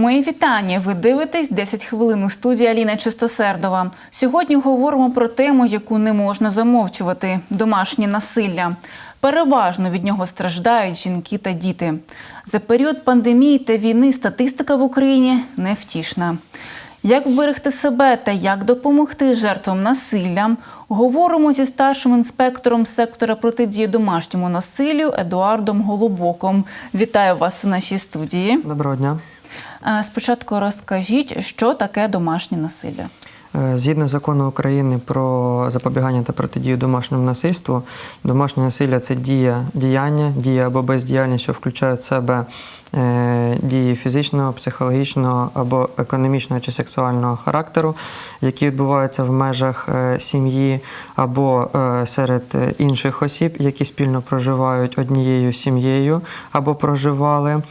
Мої вітання. Ви дивитесь 10 хвилин у студії Аліна Чистосердова. Сьогодні говоримо про тему, яку не можна замовчувати домашнє насилля. Переважно від нього страждають жінки та діти. За період пандемії та війни статистика в Україні невтішна. Як вберегти себе та як допомогти жертвам насилля, говоримо зі старшим інспектором сектора протидії домашньому насиллю Едуардом Голубоком. Вітаю вас у нашій студії. Доброго дня. Е, Спочатку розкажіть, що таке домашнє насилля. Е, Згідно закону України про запобігання та протидію домашньому насильству, домашнє насилля це дія, діяння, дія або бездіяльність, що включають в себе е, дії фізичного, психологічного або економічного чи сексуального характеру, які відбуваються в межах сім'ї або серед інших осіб, які спільно проживають однією сім'єю або проживали.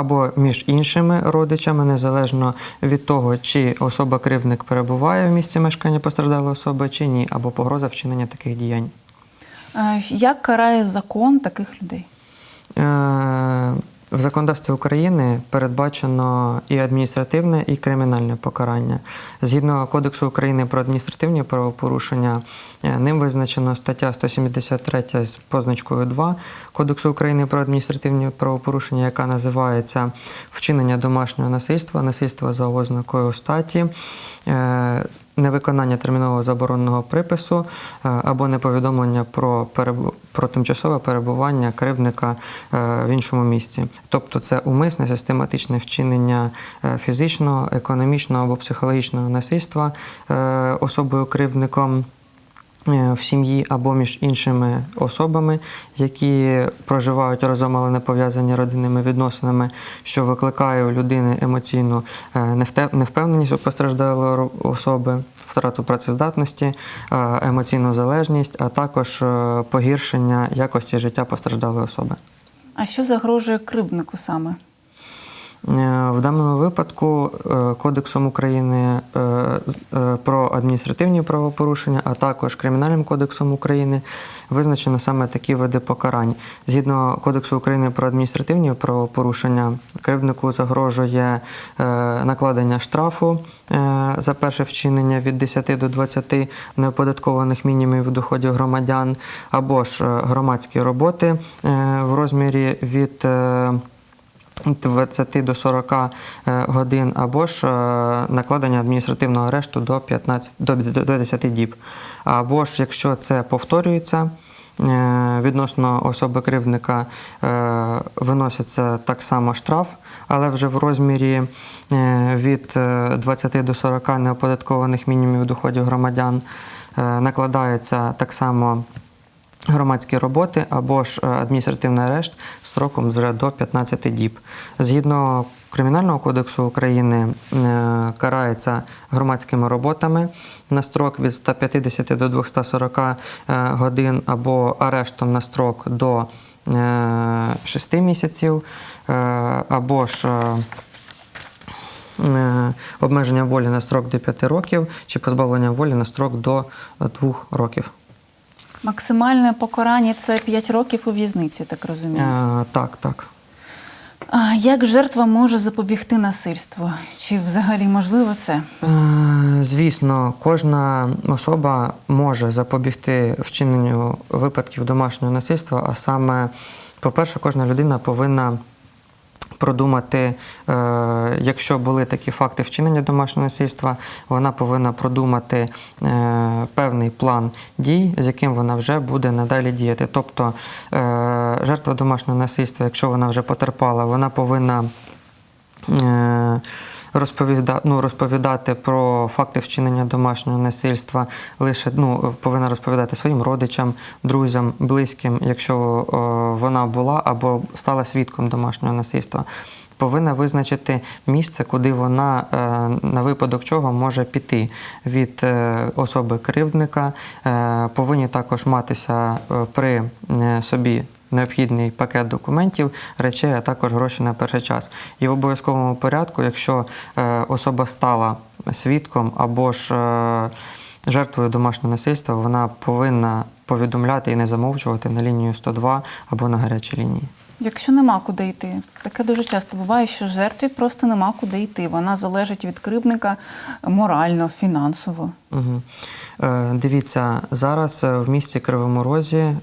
Е, або між іншими родичами, незалежно від того, чи особа-кривник перебуває в місці мешкання постраждалої особи, чи ні, або погроза вчинення таких діянь. Е, Як карає закон таких людей? Е, В законодавстві України передбачено і адміністративне, і кримінальне покарання. Згідно Кодексу України про адміністративні правопорушення, е, ним визначено стаття 173 з позначкою 2 Кодексу України про адміністративні правопорушення, яка називається вчинення домашнього насильства, насильства за ознакою статі. Невиконання термінового забороненого припису е, або неповідомлення про переб... про тимчасове перебування кривдника е, в іншому місці. Тобто це умисне систематичне вчинення е, фізичного, економічного або психологічного насильства особою кривдником. Е, В сім'ї або між іншими особами, які проживають разом, але не пов'язані родинними відносинами, що викликає у людини емоційну е, невпевненість у постраждалої особи, втрату працездатності, е, емоційну залежність, а також погіршення якості життя постраждалої особи. А що загрожує кривднику саме? Е, В даному випадку е, Кодексом України е, про адміністративні правопорушення, а також Кримінальним кодексом України визначено саме такі види покарань. Згідно Кодексу України про адміністративні правопорушення, кривднику загрожує накладення штрафу за перше вчинення від 10 до 20 неоподаткованих мінімумів доходів громадян, або ж громадські роботи в розмірі від 20 до 40 е, годин, або ж е, накладення адміністративного арешту до 15 до, до 10 діб. Або ж якщо це повторюється. е, Відносно особи кривдника е, виноситься так само штраф, але вже в розмірі від е, 20 до 40 неоподаткованих мінімумів доходів громадян накладається так само громадські роботи або ж е, адміністративний арешт строком вже до 15 діб. Згідно Кримінального кодексу України е, карається громадськими роботами на строк від 150 до 240 е, годин або арештом на строк до 6 місяців, або ж обмеження волі на строк до 5 років чи позбавлення волі на строк до 2 років. Максимальне покарання це 5 років у в'язниці, так розумію. Е, Так, так. А як жертва може запобігти насильству? Чи взагалі можливо це? Е, Звісно, кожна особа може запобігти вчиненню випадків домашнього насильства, а саме, по-перше, кожна людина повинна продумати, е, якщо були такі факти вчинення домашнього насильства, вона повинна продумати е, певний план дій, з яким вона вже буде надалі діяти. Тобто е, жертва домашнього насильства, якщо вона вже потерпала, вона повинна. Розповіда, ну, розповідати про факти вчинення домашнього насильства лише ну, повинна розповідати своїм родичам, друзям, близьким, якщо о, вона була або стала свідком домашнього насильства. Повинна визначити місце, куди вона е, на випадок чого може піти від е, особи кривдника. Е, повинні також матися при собі необхідний пакет документів, речей, а також гроші на перший час. І в обов'язковому порядку, якщо е, особа стала свідком або ж е, жертвою домашнього насильства, вона повинна повідомляти і не замовчувати на лінію 102 або на гарячій лінії. Якщо нема куди йти, таке дуже часто буває, що жертві просто нема куди йти. Вона залежить від кривдника морально, фінансово. Угу. Е, дивіться, зараз е, в місті Кривому Розі е,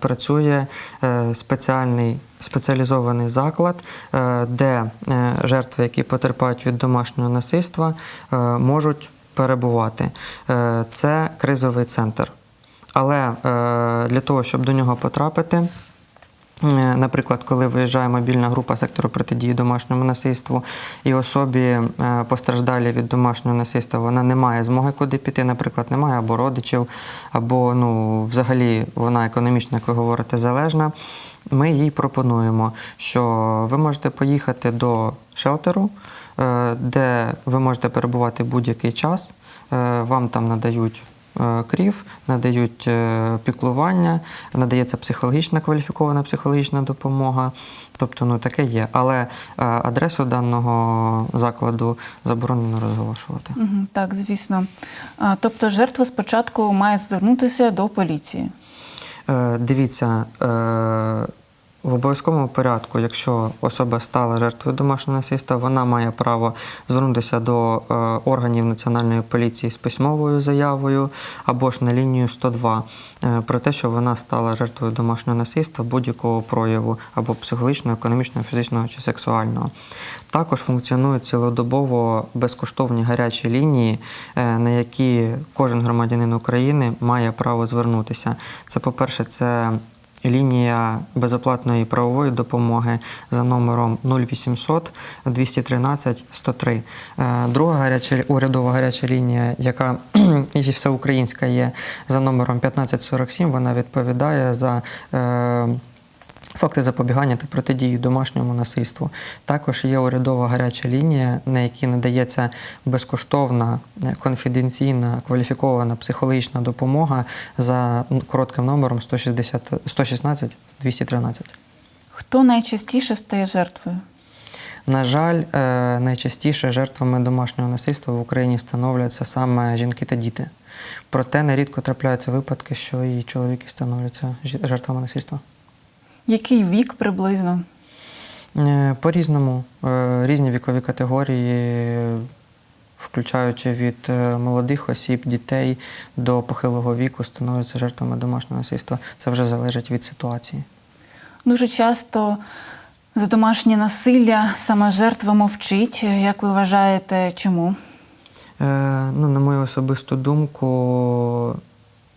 працює е, спеціальний спеціалізований заклад, е, де е, жертви, які потерпають від домашнього насильства, можуть перебувати. Це кризовий центр. Але для того, щоб до нього потрапити, Наприклад, коли виїжджає мобільна група сектору протидії домашньому насильству, і особі е, постраждалі від домашнього насильства вона не має змоги куди піти, наприклад, немає або родичів, або ну, взагалі вона економічно, як ви говорите, залежна. Ми їй пропонуємо, що ви можете поїхати до шелтеру, е, де ви можете перебувати будь-який час. Е, Вам там надають е, крів, надають е, піклування, надається психологічна кваліфікована психологічна допомога. Тобто, ну таке є. Але е, адресу даного закладу заборонено розголошувати. Так, звісно. Тобто жертва спочатку має звернутися до поліції. Е, Дивіться, е, в обов'язковому порядку, якщо особа стала жертвою домашнього насильства, вона має право звернутися до е, органів національної поліції з письмовою заявою або ж на лінію 102 е, про те, що вона стала жертвою домашнього насильства будь-якого прояву або психологічного, економічного, фізичного чи сексуального. Також функціонують цілодобово безкоштовні гарячі лінії, е, на які кожен громадянин України має право звернутися. Це, по-перше, це лінія безоплатної правової допомоги за номером 0800 213 103. Е, Друга гаряча урядова гаряча лінія, яка і всеукраїнська є за номером 1547, вона відповідає за. Факти запобігання та протидії домашньому насильству. Також є урядова гаряча лінія, на якій надається безкоштовна, е, конфіденційна, кваліфікована психологічна допомога за коротким номером 160, 116 213. Хто найчастіше стає жертвою? На жаль, е, найчастіше жертвами домашнього насильства в Україні становляться саме жінки та діти. Проте нерідко трапляються випадки, що і чоловіки становляться жертвами насильства. Який вік приблизно? Е, По-різному. Е, Різні вікові категорії, включаючи від е, молодих осіб, дітей до похилого віку, становляться жертвами домашнього насильства. Це вже залежить від ситуації. Дуже часто за домашнє насилля сама жертва мовчить. Як ви вважаєте, чому? Е, ну, на мою особисту думку,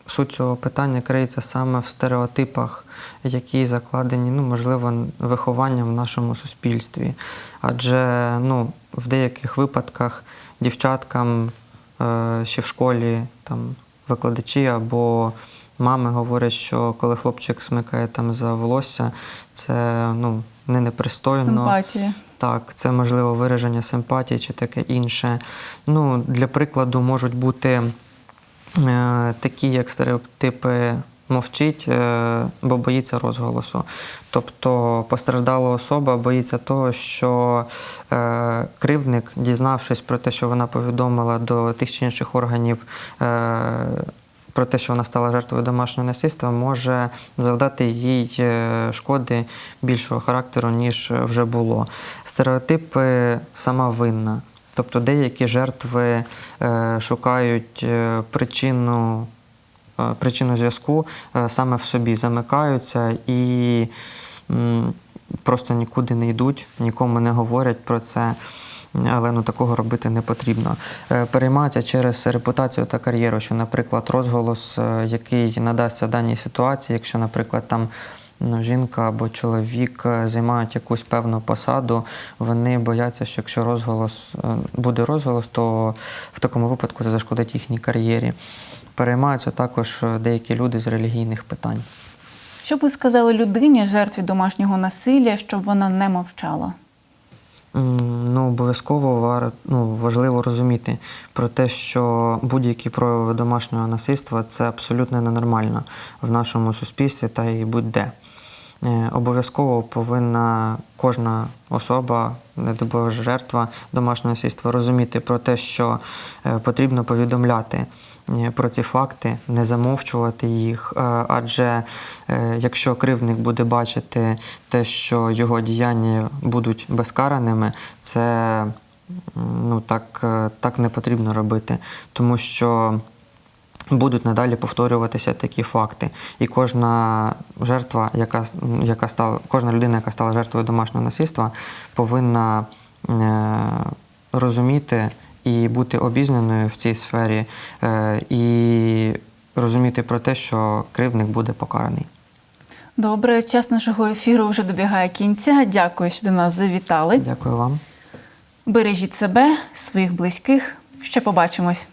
суть цього питання криється саме в стереотипах, які закладені, ну, можливо, вихованням в нашому суспільстві. Адже ну, в деяких випадках дівчаткам е, ще в школі там, викладачі або мами говорять, що коли хлопчик смикає там за волосся, це ну, не непристойно. Симпатія. Так, це можливо вираження симпатії чи таке інше. Ну, для прикладу, можуть бути такі, як стереотипи мовчить, е, бо боїться розголосу. Тобто постраждала особа боїться того, що е, кривдник, дізнавшись про те, що вона повідомила до тих чи інших органів. Е, про те, що вона стала жертвою домашнього насильства, може завдати їй е, шкоди більшого характеру, ніж вже було. Стереотипи сама винна. Тобто деякі жертви е, шукають е, причину, е, причину зв'язку саме в собі, замикаються і просто нікуди не йдуть, нікому не говорять про це. Але ну такого робити не потрібно. Переймаються через репутацію та кар'єру, що, наприклад, розголос, який надасться даній ситуації, якщо, наприклад, там жінка або чоловік е, займають якусь певну посаду, вони бояться, що якщо розголос е, буде розголос, то в такому випадку це зашкодить їхній кар'єрі. Переймаються також е, деякі люди з релігійних питань. Що б ви сказали людині, жертві домашнього насилля, щоб вона не мовчала? Ну, обов'язково ну, важливо розуміти про те, що будь-які прояви домашнього насильства це абсолютно ненормально в нашому суспільстві та і будь-де. е, обов'язково повинна кожна особа, не жертва домашнього насильства розуміти про те, що е, потрібно повідомляти про ці факти, не замовчувати їх. е, Адже е, якщо кривдник буде бачити те, що його діяння будуть безкараними, це ну, так, е, так не потрібно робити, тому що будуть надалі повторюватися такі факти. І кожна жертва, яка, яка стала, кожна людина, яка стала жертвою домашнього насильства, повинна е, розуміти і бути обізнаною в цій сфері, е, і розуміти про те, що кривдник буде покараний. Добре, час нашого ефіру вже добігає кінця. Дякую, що до нас завітали. Дякую вам. Бережіть себе, своїх близьких. Ще побачимось.